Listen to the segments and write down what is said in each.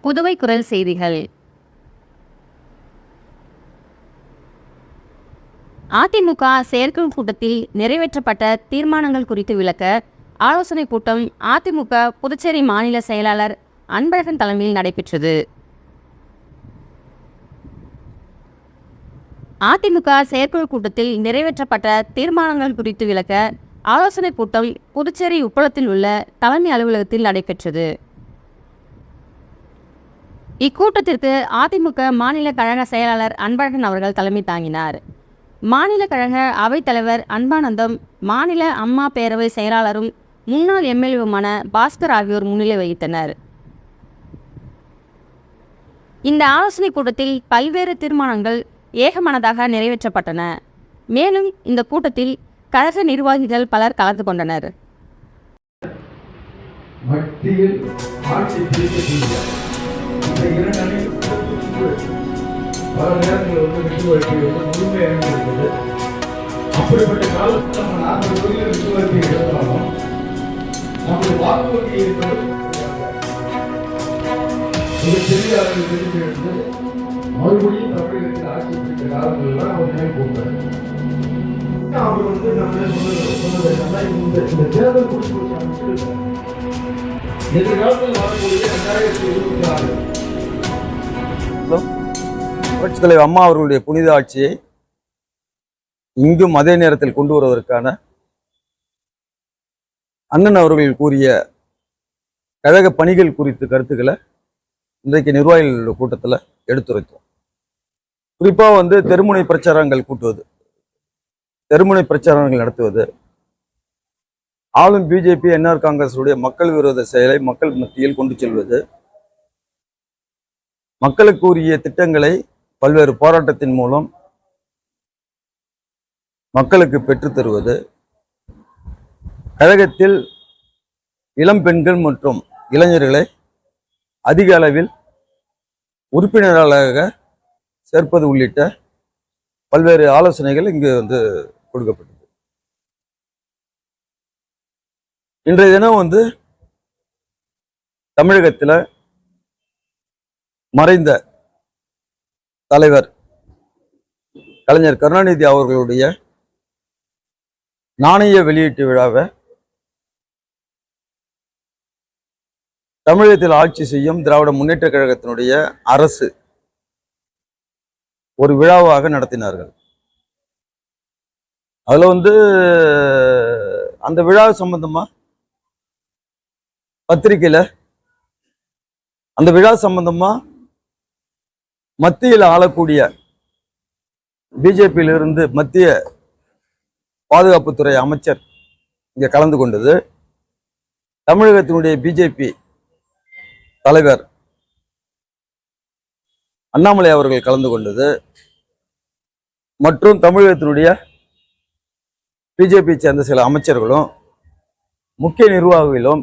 புதுவை குரல் செய்திகள். அதிமுக செயற்குழு கூட்டத்தில் நிறைவேற்றப்பட்ட தீர்மானங்கள் குறித்து விளக்க ஆலோசனைக் கூட்டம் அதிமுக புதுச்சேரி மாநில செயலாளர் அன்பழகன் தலைமையில் நடைபெற்றது. அதிமுக செயற்குழு கூட்டத்தில் நிறைவேற்றப்பட்ட தீர்மானங்கள் குறித்து விளக்க ஆலோசனை கூட்டம் புதுச்சேரி உப்பளத்தில் உள்ள தலைமை அலுவலகத்தில் நடைபெற்றது. இக்கூட்டத்திற்கு அதிமுக மாநில கழக செயலாளர் அன்பழகன் அவர்கள் தலைமை தாங்கினார். மாநில கழக அவைத்தலைவர் அன்பானந்தம் மாநில அம்மா பேரவை செயலாளரும் முன்னாள் எம்எல்ஏவுமான பாஸ்கர் ஆகியோர் முன்னிலை வகித்தனர். இந்த ஆலோசனைக் கூட்டத்தில் பல்வேறு தீர்மானங்கள் ஏகமனதாக நிறைவேற்றப்பட்டன. மேலும் இந்த கூட்டத்தில் கழக நிர்வாகிகள் பலர் கலந்து கொண்டனர். பல வந்து விட்டு வந்து முழுமையாக அப்படிப்பட்ட காலத்தில் நம்ம நாற்பது தொழில் விட்டு நம்முடைய வாக்குறுதி என்பது ஒரு அளவில் வெளியே எடுத்து மறுபடியும் தமிழகத்தில் ஆட்சி பிடித்த காலங்கள்லாம் அவர் நினைவு கூர்ந்தார் அவர் வந்து நம்ம சொன்னது இந்த இந்த தேர்தல் குறித்து ஒரு அமைச்சிருக்காங்க எதிர்காலத்தில் வரக்கூடிய ரெண்டாயிரத்தி இருபத்தி ஆறு. புரட்சித் தலைவர் அம்மா அவர்களுடைய புனித ஆட்சியை இங்கும் அதே நேரத்தில் கொண்டு வருவதற்கான அண்ணன் அவர்கள் கூறிய கழக பணிகள் குறித்து கருத்துக்களை இன்றைக்கு நிர்வாகிகள் கூட்டத்தில் எடுத்துரைத்தோம். குறிப்பாக வந்து தெருமுனை பிரச்சாரங்கள் கூட்டுவது. தெருமுனை பிரச்சாரங்கள் நடத்துவது. ஆளும் பிஜேபி என்ஆர் காங்கிரஸுடைய மக்கள் விரோத செயலை மக்கள் மத்தியில் கொண்டு செல்வது. மக்களுக்கு உரிய திட்டங்களை பல்வேறு போராட்டத்தின் மூலம் மக்களுக்கு பெற்றுத்தருவது கழகத்தில் இளம் பெண்கள் மற்றும் இளைஞர்களை அதிக அளவில் உறுப்பினர்களாக சேர்ப்பது உள்ளிட்ட பல்வேறு ஆலோசனைகள் இங்கு வந்து கொடுக்கப்பட்டது. இன்றைய தினம் வந்து தமிழகத்தில் மறைந்த தலைவர் கலைஞர் கருணாநிதி அவர்களுடைய நாணய வெளியீட்டு விழாவை தமிழகத்தில் ஆட்சி செய்யும் திராவிட முன்னேற்ற கழகத்தினுடைய அரசு ஒரு விழாவாக நடத்தினார்கள். அதுல வந்து அந்த விழா சம்பந்தமா பத்திரிகையில் அந்த விழா சம்பந்தமா மத்தியில் ஆளக்கூடிய பிஜேபியிலிருந்து மத்திய பாதுகாப்புத்துறை அமைச்சர் இங்கே கலந்து கொண்டது. தமிழகத்தினுடைய பிஜேபி தலைவர் அண்ணாமலை அவர்கள் கலந்து கொண்டது மற்றும் தமிழகத்தினுடைய பிஜேபி சேர்ந்த சில அமைச்சர்களும் முக்கிய நிர்வாகிகளும்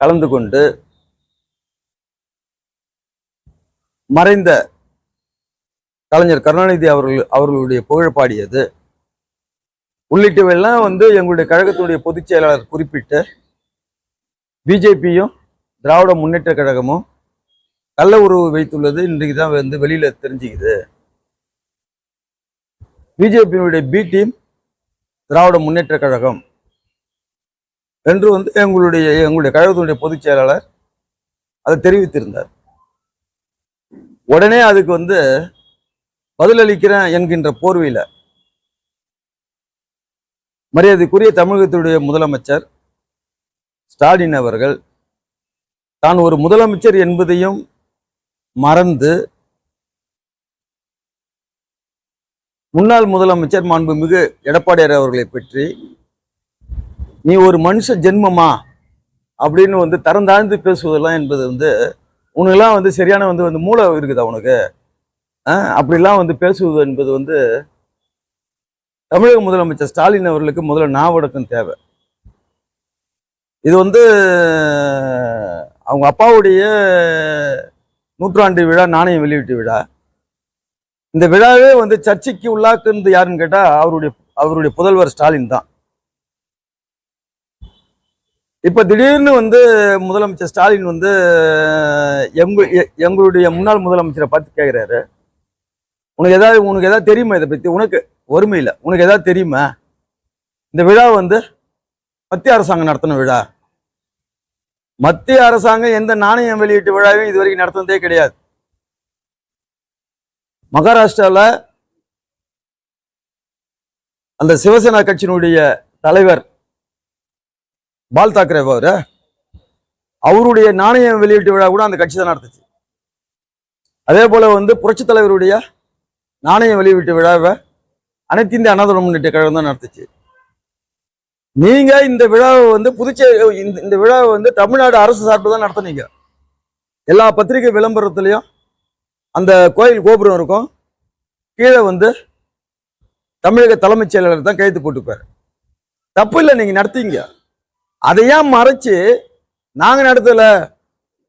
கலந்து கொண்டு மறைந்த கலைஞர் கருணாநிதி அவர்கள் அவர்களுடைய புகழ் பாடியது. உள்ளிட்டவையெல்லாம் வந்து எங்களுடைய கழகத்தினுடைய பொதுச் செயலாளர் குறிப்பிட்டு பிஜேபியும் திராவிட முன்னேற்ற கழகமும் கள்ள உறவு வைத்துள்ளது. இன்றைக்கு தான் வந்து வெளியில தெரிஞ்சுக்குது. பிஜேபியினுடைய பி டீம் திராவிட முன்னேற்ற கழகம். என்று வந்து எங்களுடைய எங்களுடைய கழகத்தினுடைய பொதுச் செயலாளர் அதை தெரிவித்திருந்தார். உடனே அதுக்கு வந்து பதிலளிக்கிறேன் என்கின்ற போர்வையில் மரியாதைக்குரிய தமிழகத்துடைய முதலமைச்சர் ஸ்டாலின் அவர்கள் தான் ஒரு முதலமைச்சர் என்பதையும் மறந்து முன்னாள் முதலமைச்சர் மாண்புமிகு எடப்பாடியார் அவர்களை பற்றி நீ ஒரு மனுஷ ஜென்மமா? அப்படின்னு வந்து தரம் தாழ்ந்து பேசுவதெல்லாம் என்பது வந்து உனக்கெல்லாம் வந்து சரியான வந்து வந்து மூளை இருக்குதா உனக்கு? ஆஹ் அப்படிலாம் வந்து பேசுவது என்பது வந்து தமிழக முதலமைச்சர் ஸ்டாலின் அவர்களுக்கு முதல்ல நாவடக்கம் தேவை. இது வந்து அவங்க அப்பாவுடைய நூற்றாண்டு விழா நாணயம் வெளியீட்டு விழா. இந்த விழாவே வந்து சர்ச்சைக்கு உள்ளாக்குறது யாருன்னு கேட்டால் அவருடைய அவருடைய புதல்வர் ஸ்டாலின் தான். இப்போ திடீர்னு வந்து முதலமைச்சர் ஸ்டாலின் வந்து எங்க எ- எங்களுடைய முன்னாள் முதலமைச்சரை பார்த்து கேட்குறாரு உனக்கு ஏதாவது உனக்கு ஏதாவது தெரியுமா இதை பற்றி உனக்கு ஒருமையில் இல்லை. உனக்கு ஏதாவது தெரியுமா? இந்த விழா வந்து மத்திய அரசாங்கம் நடத்தின விழா. மத்திய அரசாங்கம் எந்த நாணயம் வெளியீட்டு விழாவையும் இது வரைக்கும் நடத்தினதே கிடையாது. மகாராஷ்டிராவில் அந்த சிவசேனா கட்சியினுடைய தலைவர் பால் தாக்கரே அவரு அவருடைய நாணயம் வெளியீட்டு விழா கூட அந்த கட்சி தான் நடத்துச்சு. அதே போல வந்து புரட்சி தலைவருடைய நாணயம் வெளியீட்டு விழாவை அனைத்து இந்திய அண்ணா முன்னேற்ற கழகம் தான் நடத்துச்சு. நீங்க இந்த விழாவை வந்து புதுச்சேரி இந்த இந்த விழாவை வந்து தமிழ்நாடு அரசு சார்பு தான் நடத்துனீங்க. எல்லா பத்திரிகை விளம்பரத்துலையும் அந்த கோயில் கோபுரம் இருக்கும். கீழே வந்து தமிழக தலைமைச் செயலாளர் தான் கைது போட்டுப்பாரு. தப்பு இல்லை நீங்க நடத்தீங்க. அதை ஏன் மறைச்சு நாங்க நடத்தல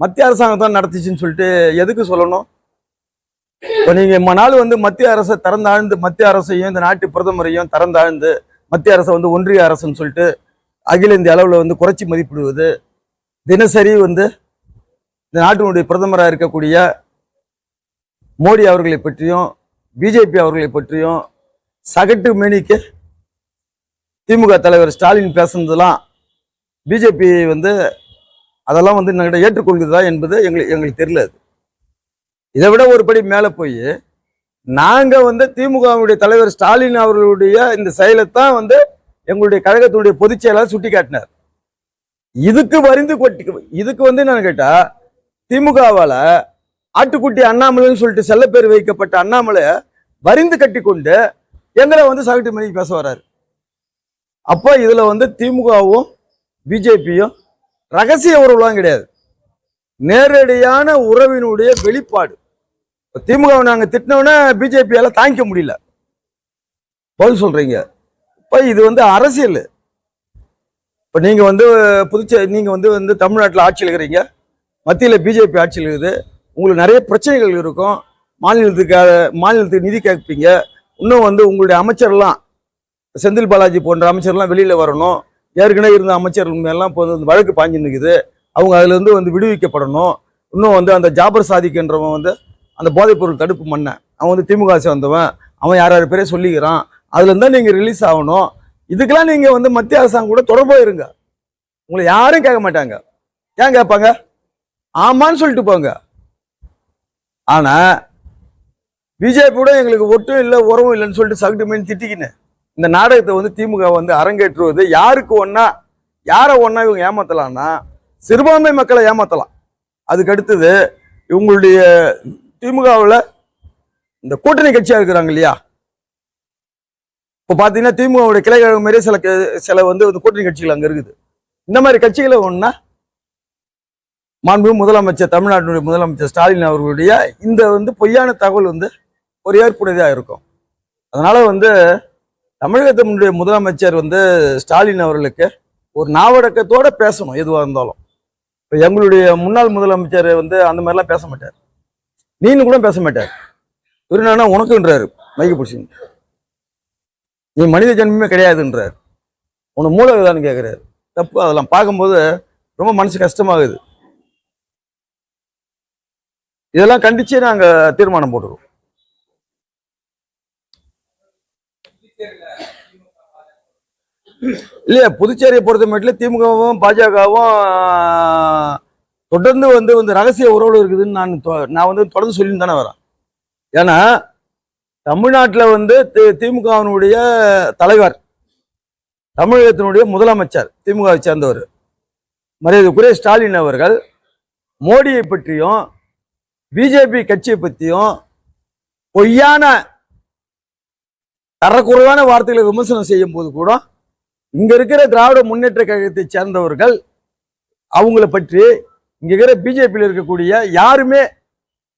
மத்திய அரசாங்கம் தான் நடத்துச்சுன்னு சொல்லிட்டு எதுக்கு சொல்லணும்? இப்போ நீங்கள் நாள் வந்து மத்திய அரசை திறந்தாழ்ந்து மத்திய அரசையும் இந்த நாட்டு பிரதமரையும் திறந்தாழ்ந்து மத்திய அரசை வந்து ஒன்றிய அரசுன்னு சொல்லிட்டு அகில இந்திய அளவில் வந்து குறைச்சி மதிப்பிடுவது தினசரி வந்து இந்த நாட்டினுடைய பிரதமராக இருக்கக்கூடிய மோடி அவர்களை பற்றியும் பிஜேபி அவர்களை பற்றியும் சகட்டு மேனிக்கு திமுக தலைவர் ஸ்டாலின் பேசுனதெல்லாம் பிஜேபி வந்து அதெல்லாம் வந்து எங்கள்கிட்ட ஏற்றுக்கொள்கிறதா என்பது எங்களுக்கு எங்களுக்கு தெரியல அது. இதை விட ஒரு படி மேலே போய் நாங்க வந்து திமுகவுடைய தலைவர் ஸ்டாலின் அவர்களுடைய இந்த செயலைத்தான் வந்து எங்களுடைய கழகத்தினுடைய பொதுச் செயலாளர் சுட்டி காட்டினார் இதுக்கு வரிந்து கொட்டி இதுக்கு வந்து என்னன்னு கேட்டா திமுகவால ஆட்டுக்குட்டி அண்ணாமலைன்னு சொல்லிட்டு செல்ல பேர் வைக்கப்பட்ட அண்ணாமலை வரிந்து கட்டி கொண்டு எங்களை வந்து சகட்டு மணிக்கு பேச வர்றாரு அப்போ இதுல வந்து திமுகவும் பிஜேபியும் ரகசிய உறவுலாம் கிடையாது. நேரடியான உறவினுடைய வெளிப்பாடு. இப்போ திமுகவை நாங்கள் திட்டினோன்னே பிஜேபியால் தாங்கிக்க முடியல. பதில் சொல்கிறீங்க இப்போ இது வந்து அரசியல். இப்போ நீங்கள் வந்து புதுச்சேரி நீங்கள் வந்து வந்து தமிழ்நாட்டில் ஆட்சியில் இருக்கிறீங்க. மத்தியில் பிஜேபி ஆட்சியில் இருக்குது. உங்களுக்கு நிறைய பிரச்சனைகள் இருக்கும். மாநிலத்துக்காக மாநிலத்துக்கு நிதி கேட்பீங்க. இன்னும் வந்து உங்களுடைய அமைச்சர்லாம் செந்தில் பாலாஜி போன்ற அமைச்சர்லாம் வெளியில் வரணும். ஏற்கனவே இருந்த அமைச்சர்கள் மேலாம் இப்போ வந்து வழக்கு பாஞ்சு நிற்குது அவங்க அதுலேருந்து வந்து விடுவிக்கப்படணும். இன்னும் வந்து அந்த ஜாபர் சாதிக்குன்றவன் வந்து அந்த போதைப்பொருள் தடுப்பு மன்னன் அவன் வந்து திமுக சேர்ந்தவன் அவன் யார் யார் பேரே சொல்லிக்கிறான். அதுல இருந்தா நீங்க ரிலீஸ் ஆகணும். இதுக்கெல்லாம் நீங்க வந்து மத்திய அரசாங்கம் கூட தொடர்பாக இருங்க. உங்களை யாரும் கேட்க மாட்டாங்க. ஏன் கேட்பாங்க? ஆமான்னு சொல்லிட்டு போங்க. ஆனா பிஜேபியோட எங்களுக்கு ஒட்டும் இல்லை உறவும் இல்லைன்னு சொல்லிட்டு சகட்டு மீன் திட்டிக்கின்னு. இந்த நாடகத்தை வந்து திமுக வந்து அரங்கேற்றுவது யாருக்கு ஒன்னா யாரை ஒன்னா இவங்க ஏமாத்தலாம்னா சிறுபான்மை மக்களை ஏமாத்தலாம். அதுக்கு அடுத்தது இவங்களுடைய திமுகவில் இந்த கூட்டணி கட்சியா இருக்கிறாங்க இல்லையா? இப்போ பார்த்தீங்கன்னா திமுகவுடைய கிளைக்கழகம் மாரி சில சில வந்து கூட்டணி கட்சிகள் அங்கே இருக்குது. இந்த மாதிரி கட்சிகளை ஒன்றா மாண்பு முதலமைச்சர் தமிழ்நாட்டினுடைய முதலமைச்சர் ஸ்டாலின் அவர்களுடைய இந்த வந்து பொய்யான தகவல் வந்து ஒரு ஏற்புடையதாக இருக்கும். அதனால வந்து தமிழகத்தினுடைய முதலமைச்சர் வந்து ஸ்டாலின் அவர்களுக்கு ஒரு நாவடக்கத்தோட பேசணும் எதுவாக இருந்தாலும். இப்போ எங்களுடைய முன்னாள் முதலமைச்சர் வந்து அந்த மாதிரிலாம் பேச மாட்டார். நீனு கூட பேச மாட்டார். இவர் என்னன்னா உனக்குன்றாரு மைக்க பிடிச்சிங்க நீ மனித ஜென்மமே கிடையாதுன்றார். உன மூலவிதான்னு கேட்குறாரு தப்பு அதெல்லாம் பார்க்கும்போது ரொம்ப மனசு கஷ்டமாகுது. இதெல்லாம் கண்டிச்சே நாங்கள் தீர்மானம் போட்டுருவோம். இல்லையா புதுச்சேரியை பொறுத்த மட்டும் திமுகவும் பாஜகவும் தொடர்ந்து வந்து வந்து ரகசிய உறவுல இருக்குதுன்னு நான் தொ- நான் வந்து தொடர்ந்து சொல்லி தானே வரேன். ஏன்னா தமிழ்நாட்டில் வந்து தி- திமுகவினுடைய தலைவர் தமிழகத்தினுடைய முதலமைச்சர் திமுகவை சேர்ந்தவர் மரியாதைக்குரிய ஸ்டாலின் அவர்கள் மோடியை பற்றியும் பிஜேபி கட்சியை பற்றியும் பொய்யான தரக்குறைவான வார்த்தைகளை விமர்சனம் செய்யும் போது கூட இங்க இருக்கிற திராவிட முன்னேற்ற கழகத்தை சேர்ந்தவர்கள் அவங்கள பற்றி இங்க இருக்கிற பிஜேபியில் இருக்கக்கூடிய யாருமே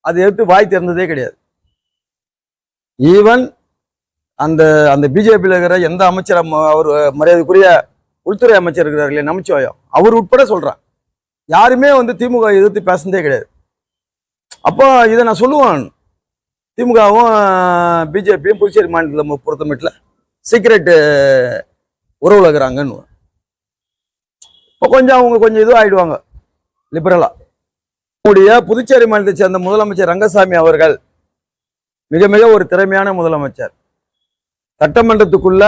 அதை எடுத்து வாய் திறந்ததே கிடையாது. ஈவன் அந்த அந்த பிஜேபியில் இருக்கிற எந்த அமைச்சர் அவர் மரியாதைக்குரிய உள்துறை அமைச்சர் இருக்கிறார் இல்லையா நமச்சிவாயம் அவர் உட்பட சொல்றான் யாருமே வந்து திமுக எதிர்த்து பேசுனதே கிடையாது. அப்போ இதை நான் சொல்லுவேன். திமுகவும் பிஜேபியும் புதுச்சேரி மாநிலத்தில் பொறுத்தமட்டில் சீக்ரெட் உறவுலகிறாங்கன்னு இப்போ கொஞ்சம் அவங்க கொஞ்சம் இதுவும் லிபரலா நம்முடைய புதுச்சேரி மாநிலத்தை சேர்ந்த முதலமைச்சர் ரங்கசாமி அவர்கள் மிக மிக ஒரு திறமையான முதலமைச்சர். சட்டமன்றத்துக்குள்ள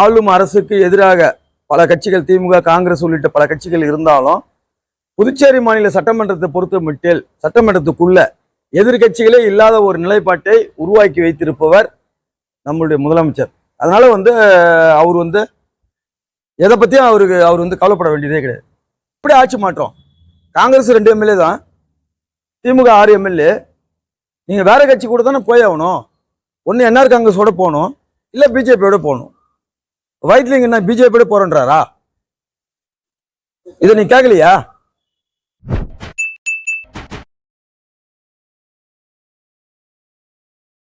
ஆளும் அரசுக்கு எதிராக பல கட்சிகள் திமுக காங்கிரஸ் உள்ளிட்ட பல கட்சிகள் இருந்தாலும் புதுச்சேரி மாநில சட்டமன்றத்தை பொறுத்த மட்டில் சட்டமன்றத்துக்குள்ள எதிர்கட்சிகளே இல்லாத ஒரு நிலைப்பாட்டை உருவாக்கி வைத்திருப்பவர் நம்மளுடைய முதலமைச்சர். அதனால வந்து அவர் வந்து எதை பத்தியும் அவருக்கு அவர் வந்து கவலைப்பட வேண்டியதே கிடையாது. இப்படி ஆட்சி மாற்றம். காங்கிரஸ் ரெண்டு எம்எல்ஏ தான். திமுக ஆறு எம்எல்ஏ நீங்கள் வேற கட்சி கூட தானே போய் ஆகணும். ஒன்று என்ஆர் காங்கிரஸோட போகணும். இல்லை பிஜேபியோட போகணும். வைட்லிங் என்ன பிஜேபியோட போகிறன்றாரா இதை நீ கேட்கலையா